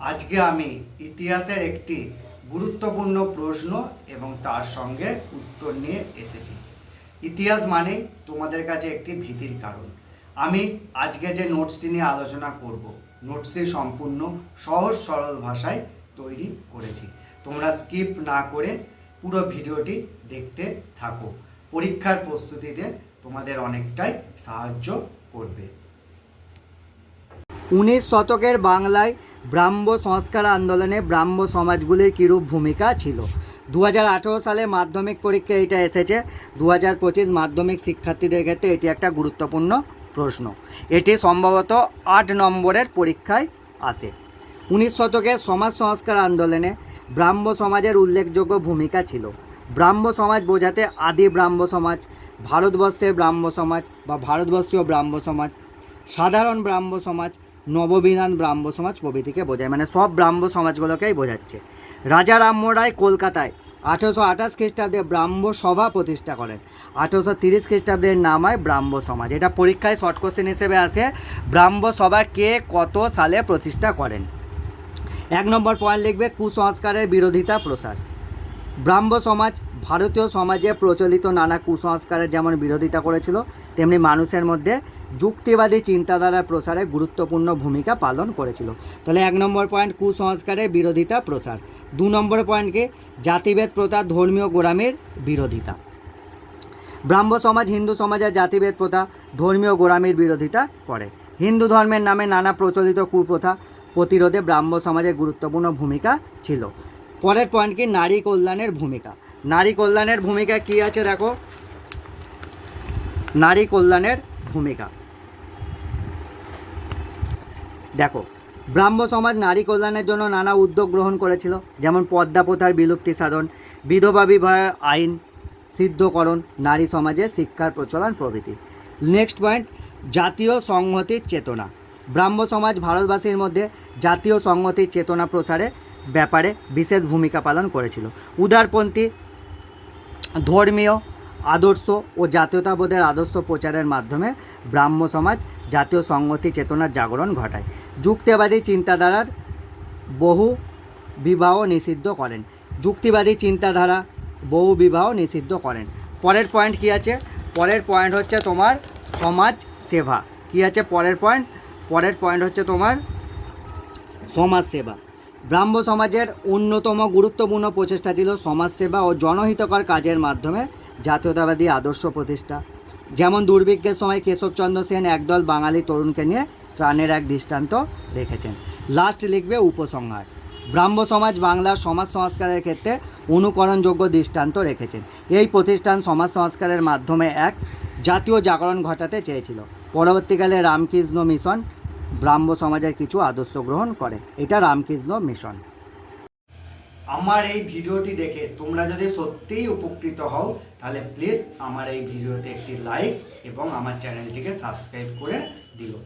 আজকে আমি ইতিহাসের একটি গুরুত্বপূর্ণ প্রশ্ন এবং তার সঙ্গে উত্তর নিয়ে এসেছি। ইতিহাস মানেই তোমাদের কাছে একটি ভীতির কারণ। আমি আজকে যে নোটসটি নিয়ে আলোচনা করব, নোটসটি সম্পূর্ণ সহজ সরল ভাষায় তৈরি করেছি। তোমরা স্কিপ না করে পুরো ভিডিওটি দেখতে থাকো। পরীক্ষার প্রস্তুতিতে তোমাদের অনেকটাই সাহায্য করবে। উনিশ শতকের বাংলায় ব্রাহ্ম সংস্কার আন্দোলনে ব্রাহ্ম সমাজগুলির কীরূপ ভূমিকা ছিল? দু হাজার আঠেরো সালে মাধ্যমিক পরীক্ষা এটা এসেছে। দু হাজার পঁচিশ মাধ্যমিক শিক্ষার্থীদের ক্ষেত্রে এটি একটা গুরুত্বপূর্ণ প্রশ্ন। এটি সম্ভবত আট নম্বরের পরীক্ষায় আসে। উনিশ শতকের সমাজ সংস্কার আন্দোলনে ব্রাহ্ম সমাজের উল্লেখযোগ্য ভূমিকা ছিল। ব্রাহ্ম সমাজ বোঝাতে আদি ব্রাহ্ম সমাজ, ভারতবর্ষের ব্রাহ্ম সমাজ বা ভারতবর্ষীয় ব্রাহ্ম সমাজ, সাধারণ ব্রাহ্ম সমাজ নববিধান ব্রাহ্ম সমাজ প্রভৃতিকে বোঝায়। মানে সব ব্রাহ্ম সমাজগুলোকেই বোঝাচ্ছে। রাজা রামমোহন রায় কলকাতায় আঠেরোশো আঠাশ খ্রিস্টাব্দে ব্রাহ্ম সভা প্রতিষ্ঠা করেন। আঠেরোশো তিরিশ খ্রিস্টাব্দের নাম হয় ব্রাহ্ম সমাজ। এটা পরীক্ষায় শর্ট কোশ্চেন হিসেবে আসে, ব্রাহ্ম সভা কে কত সালে প্রতিষ্ঠা করেন? এক নম্বর পয়েন্ট লিখবে, কুসংস্কারের বিরোধিতা প্রসার। ব্রাহ্ম সমাজ ভারতীয় সমাজে প্রচলিত নানা কুসংস্কারের যেমন বিরোধিতা করেছিল, তেমনি মানুষের মধ্যে যুক্তিবাদী চিন্তাধারার প্রসারে গুরুত্বপূর্ণ ভূমিকা পালন করেছিল। তাহলে এক নম্বর পয়েন্ট কুসংস্কারের বিরোধিতা প্রসার। দু নম্বর পয়েন্টকে জাতিভেদ প্রথা, ধর্মীয় গোড়ামির বিরোধিতা। ব্রাহ্ম সমাজ, হিন্দু সমাজের জাতিভেদ প্রথা, ধর্মীয় গোড়ামির বিরোধিতা করে। হিন্দু ধর্মের নামে নানা প্রচলিত কুপ্রথা প্রতিরোধে ব্রাহ্ম সমাজের গুরুত্বপূর্ণ ভূমিকা ছিল। পরের পয়েন্ট কি? নারী কল্যাণের ভূমিকা। নারী কল্যাণের ভূমিকা কি আছে দেখো? নারী কল্যাণের ভূমিকা। দেখো, ব্রাহ্ম সমাজ নারী কল্যাণের জন্য নানা উদ্যোগ গ্রহণ করেছিল, যেমন পদ্মা প্রথার বিলুপ্তি সাধন, বিধবা বিবাহ আইন, সিদ্ধকরণ, নারী সমাজে শিক্ষার প্রচলন প্রভৃতি। নেক্সট পয়েন্ট জাতীয় সংহতির চেতনা। ব্রাহ্ম সমাজ ভারতবাসীর মধ্যে জাতীয় সংহতির চেতনা প্রসারে ব্যাপারে বিশেষ ভূমিকা পালন করেছিল। উদারপন্থী ধর্মীয়, আদর্শ ও জাতীয়তাবোধের আদর্শ প্রচারের মাধ্যমে ব্রাহ্ম সমাজ জাতীয় সংহতি চেতনার জাগরণ ঘটায়। যুক্তিবাদী চিন্তাধারার বহু বিবাহ নিষিদ্ধ করেন। যুক্তিবাদী চিন্তাধারা বহু বিবাহ নিষিদ্ধ করেন। পরের পয়েন্ট কি আছে? পরের পয়েন্ট হচ্ছে তোমার সমাজ সেবা। কি আছে? পরের পয়েন্ট পরের পয়েন্ট হচ্ছে তোমার সমাজ সেবা। ব্রাহ্ম সমাজের অন্যতম গুরুত্বপূর্ণ প্রচেষ্টা ছিল সমাজসেবা ও জনহিতকর কাজের মাধ্যমে জাতীয়তাবাদী আদর্শ প্রতিষ্ঠা। যেমন দুর্ভিক্ষের সময় কেশবচন্দ্র সেন একদল বাঙালি তরুণকে নিয়ে ত্রাণের এক দৃষ্টান্ত রেখেছেন। লাস্ট লিখবে উপসংহার। ব্রাহ্ম সমাজ বাংলার সমাজ সংস্কারের ক্ষেত্রে অনুকরণযোগ্য দৃষ্টান্ত রেখেছেন। এই প্রতিষ্ঠান সমাজ সংস্কারের মাধ্যমে এক জাতীয় জাগরণ ঘটাতে চেয়েছিল। পরবর্তীকালে রামকৃষ্ণ মিশন ব্রাহ্ম সমাজের কিছু আদর্শ গ্রহণ করে। এটা রামকৃষ্ণ মিশন। আমার এই ভিডিওটি দেখে তোমরা যদি সত্যিই উপকৃত হও, তাহলে প্লিজ আমার এই ভিডিওতে একটি লাইক এবং আমার চ্যানেলটিকে সাবস্ক্রাইব করে দিও।